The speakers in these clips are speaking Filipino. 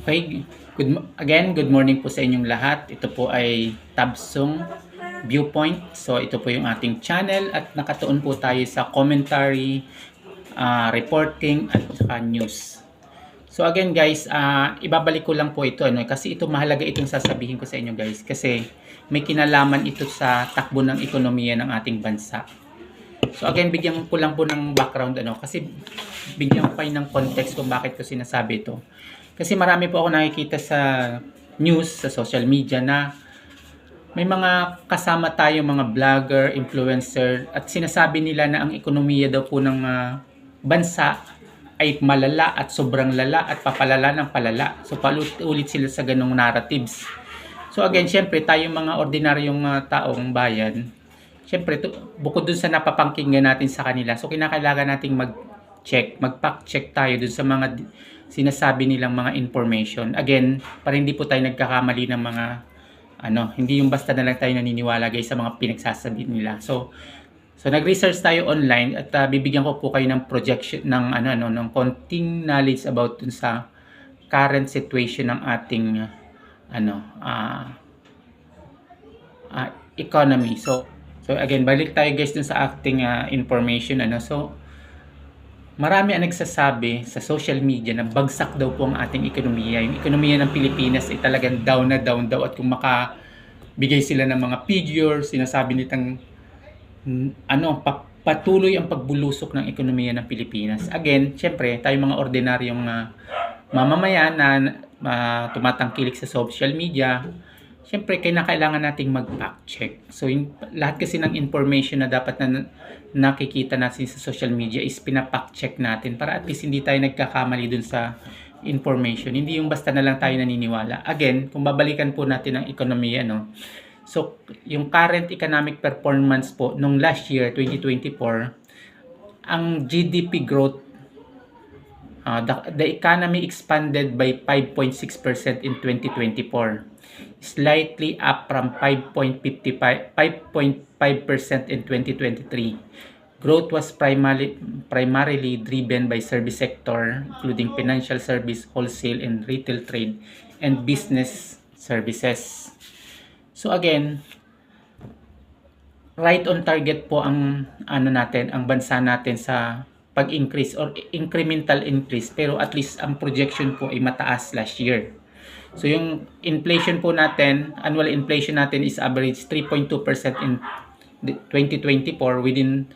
Okay, good, again, good morning po sa inyong lahat. Ito po ay Tabsong Viewpoint. So, ito po yung ating channel at nakatuon po tayo sa commentary, ah, reporting at saka news. So again guys, ah, ibabalik ko lang po ito ano, kasi ito mahalaga itong sasabihin ko sa inyo guys kasi may kinalaman ito sa takbo ng ekonomiya ng ating bansa. So again, bigyan ko lang po ng background ano kasi bigyan ko kayo ng context kung bakit ko sinasabi ito. Kasi marami po ako nakikita sa news, sa social media na may mga kasama tayo mga vlogger, influencer at sinasabi nila na ang ekonomiya daw po ng ah, bansa ay malala at sobrang lala at papalala ng palala. So paulit-ulit sila sa ganong narratives. So again, syempre tayo mga ordinaryong ah, taong bayan, syempre to, bukod dun sa napapangkinggan natin sa kanila, so kinakailangan nating mag-check, mag-fact check tayo dun sa mga sinasabi nilang mga information. Again, para hindi po tayo nagkakamali ng mga ano, hindi yung basta na lang tayo naniniwala guys sa mga pinagsasabi nila. So, So nag-research tayo online at ah, bibigyan ko po kayo ng projection ng ano ano ng konting knowledge about dun sa current situation ng ating ano ah ah, economy. So so again, balik tayo guys dun sa acting ah, information ano. So marami ang nagsasabi sa social media na bagsak daw po ang ating ekonomiya. Yung ekonomiya ng Pilipinas ay talagang down na down daw at kung makabigay sila ng mga figures, sinasabi nitang mm, ano, pa- patuloy ang pagbulusok ng ekonomiya ng Pilipinas. Again, syempre, tayo mga ordinaryong uh, mamamayan na uh, tumatangkilik sa social media, syempre, kailangan nating mag-fact check. So, yung, lahat kasi ng information na dapat na nakikita natin sa social media is pinapact check natin para at least hindi tayo nagkakamali dun sa information. Hindi yung basta na lang tayo naniniwala. Again, kung babalikan po natin ang ekonomiya, no, So, yung current economic performance po nung last year, 2024, ang GDP growth, uh, the, the economy expanded by 5.6% in 2024, slightly up from 5.55 5.5% in 2023. Growth was primarily primarily driven by service sector, including financial service, wholesale and retail trade, and business services. So again, right on target po ang ano natin, ang bansa natin sa pag-increase or incremental increase pero at least ang projection po ay mataas last year. So yung inflation po natin, annual inflation natin is average 3.2% in the- 2024 within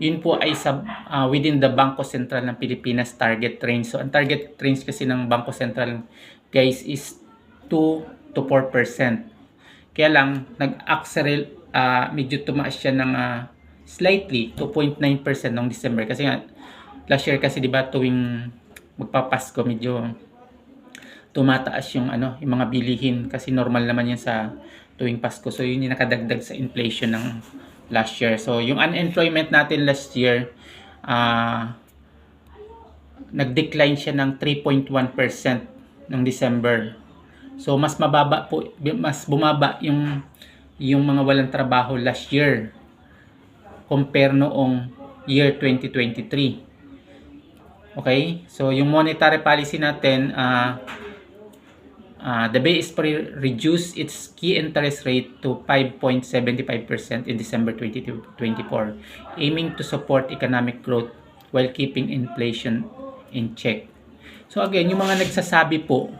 yun po ay sa ah, within the Bangko Sentral ng Pilipinas target range. So ang target range kasi ng Bangko Sentral guys is 2 to 4%. Kaya lang, nag-accelerate, ah, medyo tumaas siya ng ah, slightly, 2.9% noong December. Kasi nga, last year kasi, di ba, tuwing magpapasko, medyo tumataas yung, ano, yung mga bilihin. Kasi normal naman yan sa tuwing Pasko. So, yun yung nakadagdag sa inflation ng last year. So, yung unemployment natin last year, ah, nag-decline siya ng 3.1% ng December. So mas mababa po mas bumaba yung yung mga walang trabaho last year compare noong year 2023. Okay? So yung monetary policy natin uh, uh, the BSP reduced its key interest rate to 5.75% in December 2024, aiming to support economic growth while keeping inflation in check. So again, yung mga nagsasabi po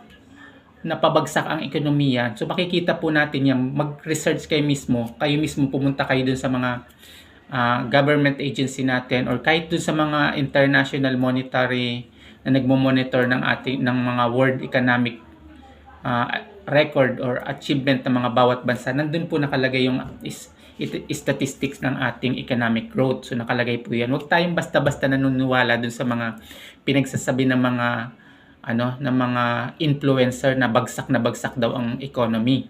na pabagsak ang ekonomiya. So makikita po natin yan, mag-research kayo mismo, kayo mismo pumunta kayo dun sa mga ah, government agency natin or kahit dun sa mga international monetary na nagmo-monitor ng ating ng mga world economic ah, record or achievement ng mga bawat bansa. Nandun po nakalagay yung statistics ng ating economic growth. So nakalagay po yan. Huwag tayong basta-basta nanuniwala dun sa mga pinagsasabi ng mga ano ng mga influencer na bagsak na bagsak daw ang economy.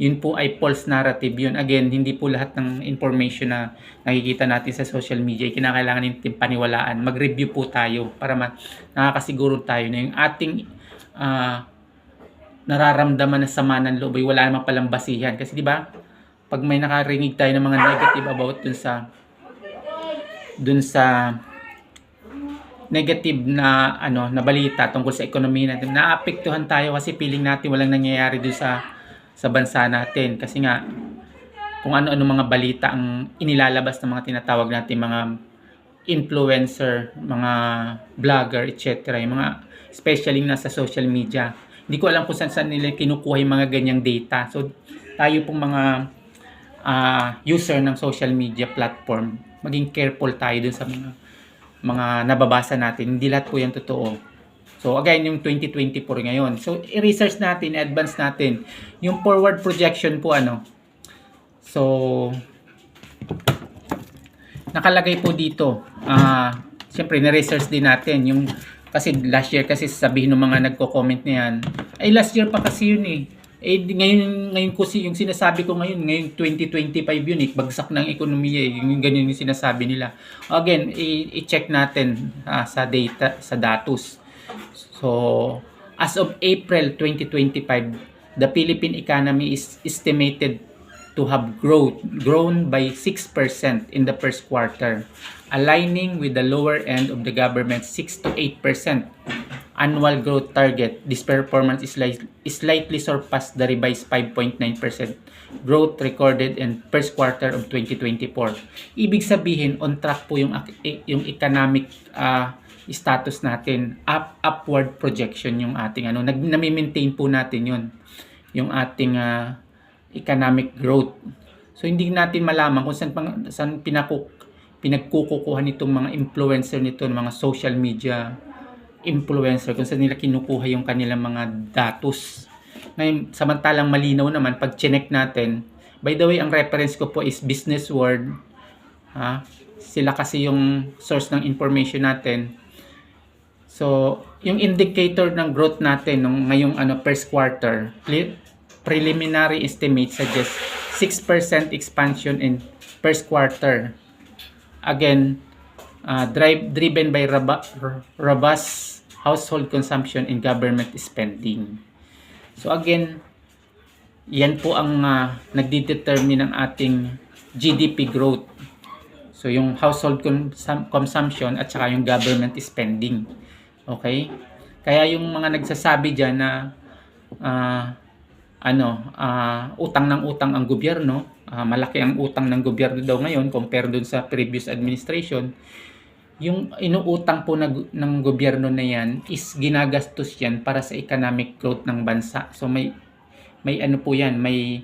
Yun po ay false narrative yun. Again, hindi po lahat ng information na nakikita natin sa social media ay kinakailangan natin paniwalaan. Mag-review po tayo para ma- nakakasiguro tayo na yung ating ah, nararamdaman na sama ng loob ay wala naman palang basihan. Kasi di ba pag may nakarinig tayo ng mga negative about dun sa dun sa negative na ano na balita tungkol sa ekonomiya natin. Naapektuhan tayo kasi feeling natin walang nangyayari doon sa sa bansa natin kasi nga kung ano-ano mga balita ang inilalabas ng mga tinatawag natin mga influencer, mga vlogger, etc. Yung mga especially nasa social media. Hindi ko alam kung saan saan nila kinukuha yung mga ganyang data. So tayo pong mga ah, user ng social media platform, maging careful tayo dun sa mga mga nababasa natin. Hindi lahat po yan totoo. So again, yung 2024 ngayon. So i-research natin, advance natin. Yung forward projection po ano. So nakalagay po dito. Ah, siyempre na-research din natin yung kasi last year kasi sabihin ng mga nagko-comment na yan, ay last year pa kasi yun eh. Eh ngayon ngayon ko si yung sinasabi ko ngayon, ngayon 2025 yun eh, bagsak ng ekonomiya eh, yung ganyan yung sinasabi nila. Again, i-check natin ah, sa data, sa datos. So, as of April 2025, the Philippine economy is estimated to have growth grown by 6% in the first quarter, aligning with the lower end of the government's 6 to 8% annual growth target. This performance is, slight, slightly surpassed the revised 5.9% growth recorded in first quarter of 2024. Ibig sabihin, on track po yung, yung economic ah, status natin. Up, upward projection yung ating ano. Nag, nami-maintain po natin yun. Yung ating ah, economic growth. So hindi natin malaman kung saan, pang, saan pinakuk, pinagkukukuha nitong mga influencer nito, mga social media influencer, kung saan nila kinukuha yung kanilang mga datos. Ngayon, samantalang malinaw naman, pag chinek natin, by the way, ang reference ko po is Business World. Ha? Sila kasi yung source ng information natin. So, yung indicator ng growth natin nung ngayong ano first quarter, pre- preliminary estimate suggests 6% expansion in first quarter. Again, uh, drive, driven by robust household consumption and government spending. So again, yan po ang uh, nagdedetermine ng ating GDP growth. So yung household consum- consumption at saka yung government spending. Okay? Kaya yung mga nagsasabi diyan na ah, ano, ah, utang ng utang ang gobyerno, ah, malaki ang utang ng gobyerno daw ngayon compare dun sa previous administration. Yung inuutang po na, ng gobyerno na yan is ginagastos yan para sa economic growth ng bansa. So may may ano po yan, may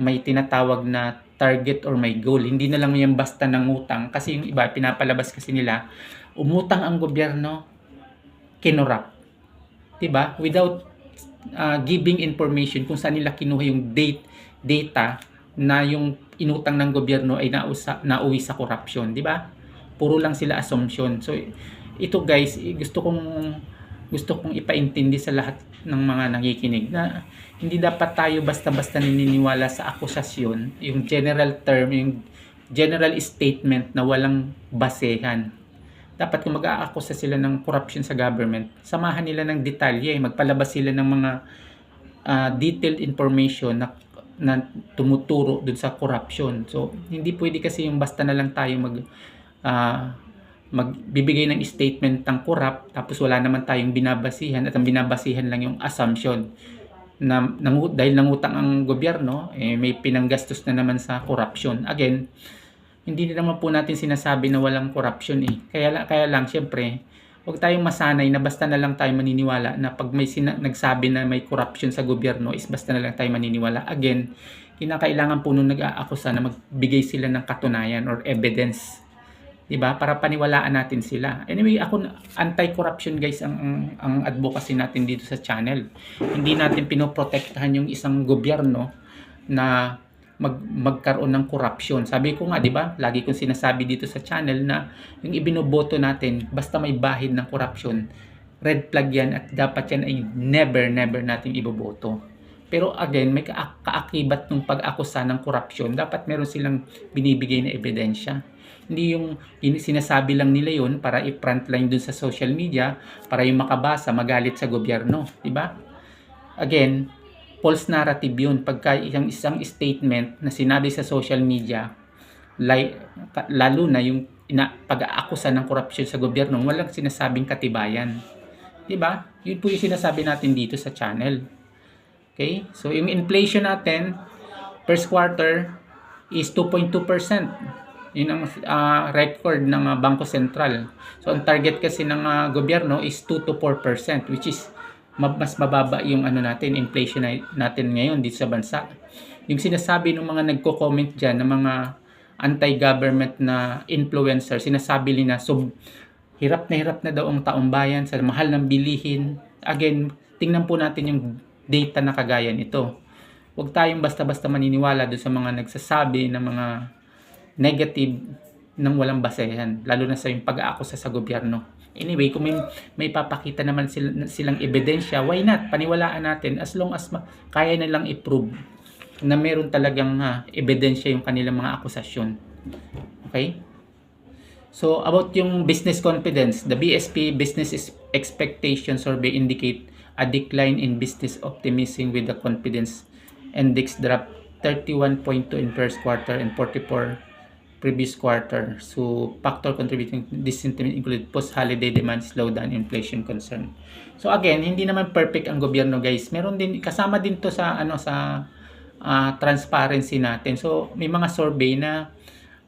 may tinatawag na target or may goal. Hindi na lang yan basta ng utang kasi yung iba pinapalabas kasi nila umutang ang gobyerno kinurap. 'Di ba? Without uh, giving information kung saan nila kinuha yung date data na yung inutang ng gobyerno ay nausa, nauwi sa corruption, 'di ba? Puro lang sila assumption. So ito guys, gusto kong gusto kong ipaintindi sa lahat ng mga nakikinig na hindi dapat tayo basta-basta naniniwala sa akusasyon, yung general term, yung general statement na walang basehan. Dapat kung mag-aakusa sila ng corruption sa government, samahan nila ng detalye, magpalabas sila ng mga ah, detailed information na na tumuturo dun sa corruption. So, hindi pwede kasi yung basta na lang tayo mag ah, magbibigay ng statement ng corrupt tapos wala naman tayong binabasihan at ang binabasihan lang yung assumption na nangu, dahil nangutang ang gobyerno eh, may pinanggastos na naman sa corruption again hindi naman po natin sinasabi na walang corruption eh kaya kaya lang syempre huwag tayong masanay na basta na lang tayo maniniwala na pag may sina- nagsabi na may corruption sa gobyerno is basta na lang tayo maniniwala again kinakailangan po nung nag-aakusa na magbigay sila ng katunayan or evidence 'di ba? Para paniwalaan natin sila. Anyway, ako anti-corruption guys ang, ang ang advocacy natin dito sa channel. Hindi natin pinoprotektahan yung isang gobyerno na mag magkaroon ng corruption. Sabi ko nga, 'di ba? Lagi kong sinasabi dito sa channel na yung ibinoboto natin basta may bahid ng corruption, red flag 'yan at dapat yan ay never never natin iboboto. Pero again, may ka- kaakibat ng pag-akusa ng corruption, dapat meron silang binibigay na ebidensya. Hindi yung in- sinasabi lang nila yun para i-frontline dun sa social media para yung makabasa magalit sa gobyerno, di ba? Again, false narrative yun pagka isang isang statement na sinabi sa social media like, lalo na yung pag-aakusa ng korupsyon sa gobyerno, walang sinasabing katibayan. 'Di ba? Yun po yung sinasabi natin dito sa channel. Okay? So yung inflation natin first quarter is 2.2%. Yun ang ah, record ng ah, Bangko Sentral. So ang target kasi ng ah, gobyerno is 2 to 4% which is mas mababa yung ano natin inflation na- natin ngayon dito sa bansa. Yung sinasabi ng mga nagko-comment diyan ng mga anti-government na influencer, sinasabi nila sub hirap na hirap na daw ang taong bayan sa mahal ng bilihin. Again, tingnan po natin yung data na kagaya nito. Huwag tayong basta-basta maniniwala doon sa mga nagsasabi ng mga negative ng walang basehan, lalo na sa yung pag-aakusa sa gobyerno. Anyway, kung may, may papakita naman sila, silang ebidensya, why not? Paniwalaan natin as long as kaya nilang i-prove na meron talagang ah, ebidensya yung kanilang mga akusasyon. Okay? So, about yung business confidence, the BSP Business Expectation Survey indicate a decline in business optimism with the confidence index drop 31.2 in first quarter and 44 previous quarter. So, factor contributing this sentiment include post-holiday demand slowdown, inflation concern. So again, hindi naman perfect ang gobyerno, guys. Meron din kasama din to sa ano sa ah, transparency natin. So, may mga survey na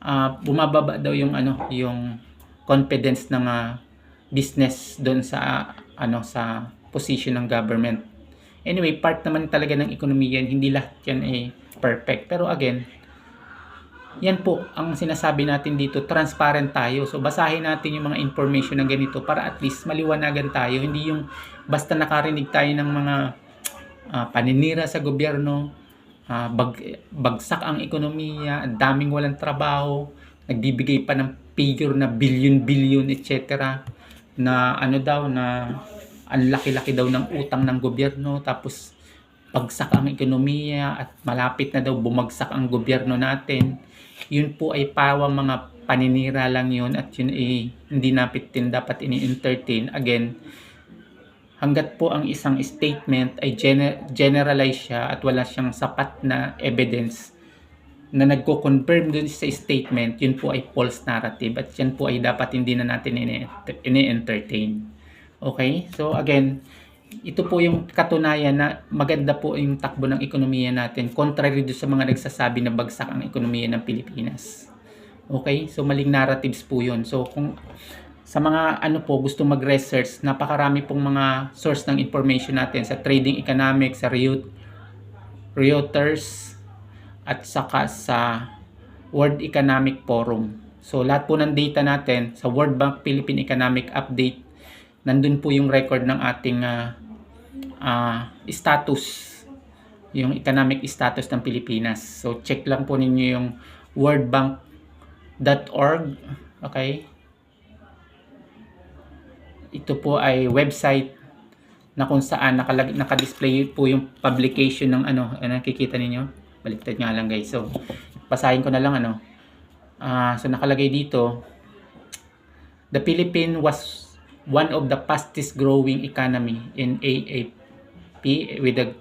ah, bumababa daw yung ano, yung confidence ng ah, business doon sa ah, ano sa position ng government. Anyway, part naman talaga ng ekonomiya hindi lahat yan eh perfect. Pero again, yan po ang sinasabi natin dito, transparent tayo. So basahin natin yung mga information na ganito para at least maliwanagan tayo. Hindi yung basta nakarinig tayo ng mga ah, paninira sa gobyerno, ah, bag, bagsak ang ekonomiya, daming walang trabaho, nagbibigay pa ng figure na billion-billion, etc. Na ano daw, na ang laki-laki daw ng utang ng gobyerno, tapos bagsak ang ekonomiya at malapit na daw bumagsak ang gobyerno natin. Yun po ay pawang mga paninira lang yun at yun ay hindi napitin dapat ini-entertain. Again, hanggat po ang isang statement ay gener- generalize siya at wala siyang sapat na evidence na nagko-confirm dun sa statement, yun po ay false narrative at yan po ay dapat hindi na natin ini- ini-entertain. Okay? So again, ito po yung katunayan na maganda po yung takbo ng ekonomiya natin contrary do sa mga nagsasabi na bagsak ang ekonomiya ng Pilipinas. Okay? So maling narratives po yun. So kung sa mga ano po gusto mag-research, napakarami pong mga source ng information natin sa trading economics, sa Reut- Reuters, at saka sa World Economic Forum. So lahat po ng data natin sa World Bank Philippine Economic Update, nandun po yung record ng ating ah, ah, status, yung economic status ng Pilipinas. So check lang po ninyo yung worldbank.org, okay? Ito po ay website na kung saan nakalag naka-display po yung publication ng ano, nakikita ninyo? Baliktad nga lang guys. So, basahin ko na lang ano. Ah, so nakalagay dito, the Philippines was one of the fastest growing economy in AAP with the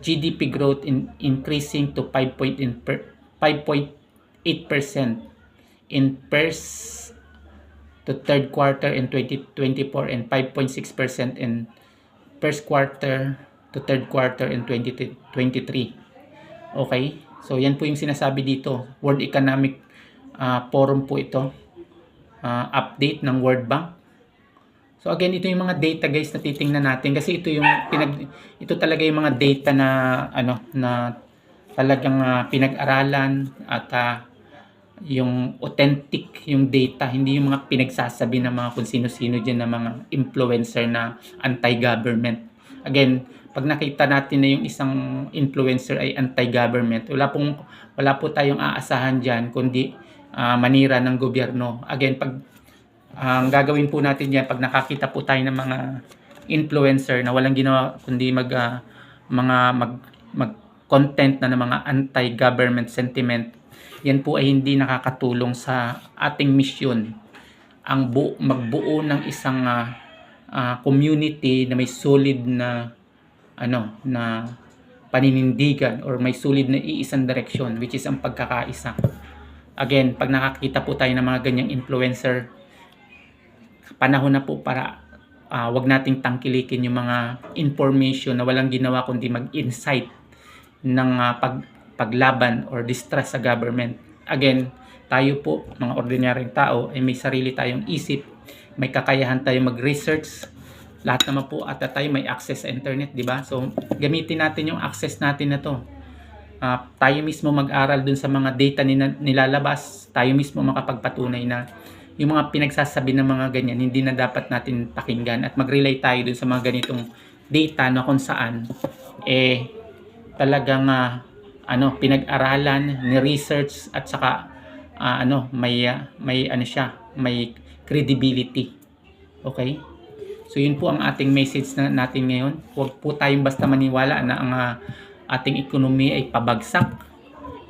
GDP growth in increasing to 5 point in per, 5.8% in first to third quarter in 2024 and 5.6% in first quarter to third quarter in 2023. Okay? So yan po yung sinasabi dito. World Economic ah, Forum po ito. Ah, update ng World Bank. So again, ito yung mga data guys na titingnan natin kasi ito yung pinag ito talaga yung mga data na ano na talagang ah, pinag-aralan at ah, yung authentic yung data, hindi yung mga pinagsasabi ng mga kung sino-sino dyan na mga influencer na anti-government. Again, pag nakita natin na yung isang influencer ay anti-government, wala pong wala po tayong aasahan diyan kundi ah, manira ng gobyerno. Again, pag ang gagawin po natin yan pag nakakita po tayo ng mga influencer na walang ginawa kundi mag ah, mga mag mag content na ng mga anti-government sentiment yan po ay hindi nakakatulong sa ating misyon. Ang bu- magbuo ng isang ah, ah, community na may solid na ano na paninindigan or may solid na iisang direksyon which is ang pagkakaisa. Again, pag nakakita po tayo ng mga ganyang influencer, panahon na po para ah, wag nating tangkilikin yung mga information na walang ginawa kundi mag-insight ng ah, pag paglaban or distrust sa government. Again, tayo po, mga ordinaryong tao, ay may sarili tayong isip, may kakayahan tayo mag-research, lahat naman po at time may access sa internet, di ba? So, gamitin natin yung access natin na to. Ah, tayo mismo mag-aral dun sa mga data nila, nilalabas, tayo mismo makapagpatunay na yung mga pinagsasabi ng mga ganyan, hindi na dapat natin pakinggan at mag-rely tayo dun sa mga ganitong data na kung saan eh talagang ah, ano pinag-aralan, ni-research at saka ah, ano may ah, may ano siya, may credibility. Okay? So yun po ang ating message na natin ngayon. Huwag po tayong basta maniwala na ang ah, ating economy ay pabagsak.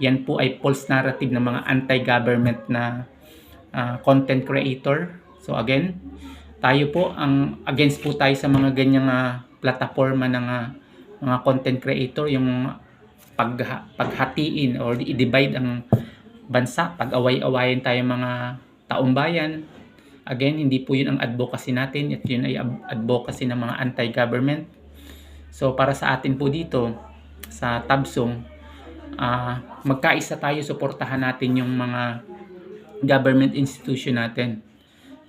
Yan po ay false narrative ng mga anti-government na ah, content creator. So again, tayo po ang against po tayo sa mga ganyang ah, plataforma ng ah, mga content creator yung pag paghatiin or i-divide ang bansa, pag-away-awayin tayo mga taong bayan. Again, hindi po yun ang advocacy natin. At yun ay advocacy ng mga anti-government. So, para sa atin po dito, sa Tabsong, ah magkaisa tayo, suportahan natin yung mga government institution natin.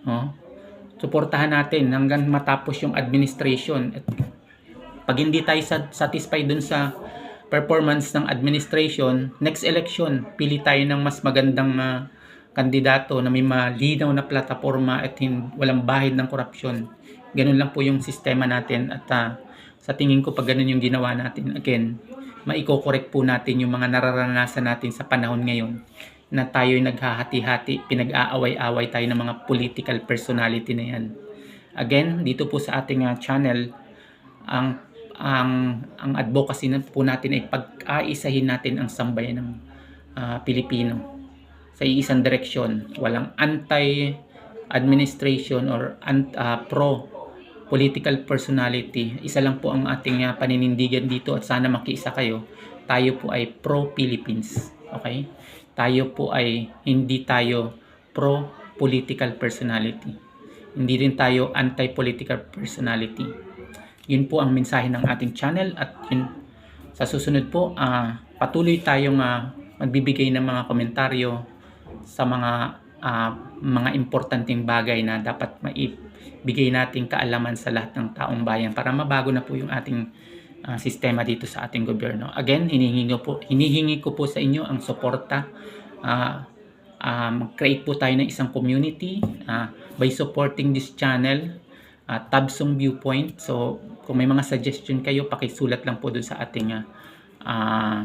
No? Suportahan natin hanggang matapos yung administration. At pag hindi tayo sat- satisfied dun sa performance ng administration, next election, pili tayo ng mas magandang ah, kandidato na may malinaw na plataforma at hin- walang bahid ng korupsyon. Ganun lang po yung sistema natin at ah, sa tingin ko pag ganun yung ginawa natin, again, maiko-correct po natin yung mga nararanasan natin sa panahon ngayon na tayo'y naghahati-hati, pinag-aaway-away tayo ng mga political personality na yan. Again, dito po sa ating ah, channel, ang ang ang advocacy na po natin ay pag-aisahin natin ang sambayan ng ah, Pilipino sa iisang direksyon. Walang anti-administration or an- ah, pro political personality. Isa lang po ang ating ah, paninindigan dito at sana makiisa kayo. Tayo po ay pro-Philippines. Okay? Tayo po ay hindi tayo pro-political personality. Hindi rin tayo anti-political personality. Yun po ang mensahe ng ating channel at yun sa susunod po ah, patuloy tayong ah, magbibigay ng mga komentaryo sa mga ah, mga importanteng bagay na dapat maibigay nating kaalaman sa lahat ng taong bayan para mabago na po yung ating ah, sistema dito sa ating gobyerno. Again, hinihingi ko po, hinihingi ko po sa inyo ang suporta ah, ah, mag-create po tayo ng isang community ah, by supporting this channel uh, Tabsong Viewpoint. So, kung may mga suggestion kayo, pakisulat lang po dun sa ating ah, ah,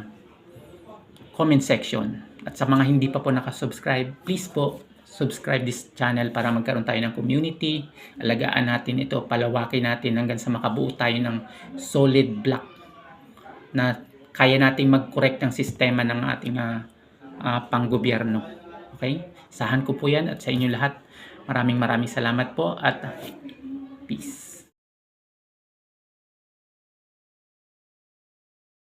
comment section. At sa mga hindi pa po nakasubscribe, please po subscribe this channel para magkaroon tayo ng community. Alagaan natin ito, palawakin natin hanggang sa makabuo tayo ng solid block na kaya nating mag-correct ang sistema ng ating ah, ah, panggobyerno. Okay? Sahan ko po yan at sa inyo lahat. Maraming maraming salamat po at Peace.